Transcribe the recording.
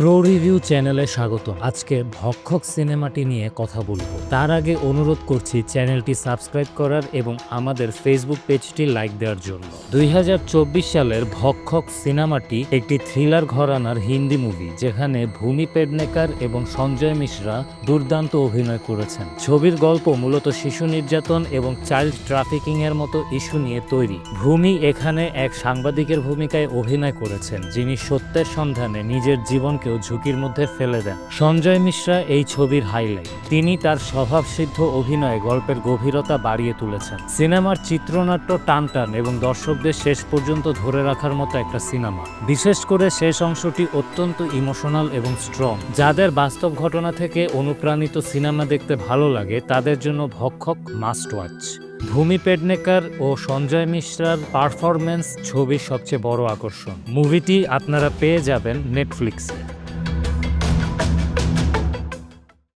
Pro review চ্যানেলে স্বাগত। আজকে ভক্ষক সিনেমাটি নিয়ে কথা বলব। তার আগে অনুরোধ করছি চ্যানেলটি সাবস্ক্রাইব করার এবং আমাদের ফেসবুক পেজটি লাইক দেওয়ার জন্য। দুই হাজার চব্বিশ সালের ভক্ষক সিনেমাটি একটি থ্রিলার ঘরানার হিন্দি মুভি, যেখানে ভূমি পেডনেকার এবং সঞ্জয় মিশ্রা দুর্দান্ত অভিনয় করেছেন। ছবির গল্প মূলত শিশু নির্যাতন এবং চাইল্ড ট্রাফিকিং এর মতো ইস্যু নিয়ে তৈরি। ভূমি এখানে এক সাংবাদিকের ভূমিকায় অভিনয় করেছেন, যিনি সত্যের সন্ধানে নিজের জীবনকেও ঝুঁকির মধ্যে ফেলে দেন। সঞ্জয় মিশ্রা এই ছবির হাইলাইট তিনি তার স্বভাবসিদ্ধ অভিনয়ে গল্পের গভীরতা বাড়িয়ে তুলেছেন। সিনেমার চিত্রনাট্য টানটান এবং দর্শকদের শেষ পর্যন্ত ধরে রাখার মতো একটা সিনেমা। বিশেষ করে শেষ অংশটি অত্যন্ত ইমোশনাল এবং স্ট্রং যাদের বাস্তব ঘটনা থেকে অনুপ্রাণিত সিনেমা দেখতে ভালো লাগে, তাদের জন্য ভক্ষক মাস্ট ওয়াচ ভূমি পেডনেকার ও সঞ্জয় মিশ্রার পারফরমেন্স ছবির সবচেয়ে বড় আকর্ষণ। মুভিটি আপনারা পেয়ে যাবেন নেটফ্লিক্সে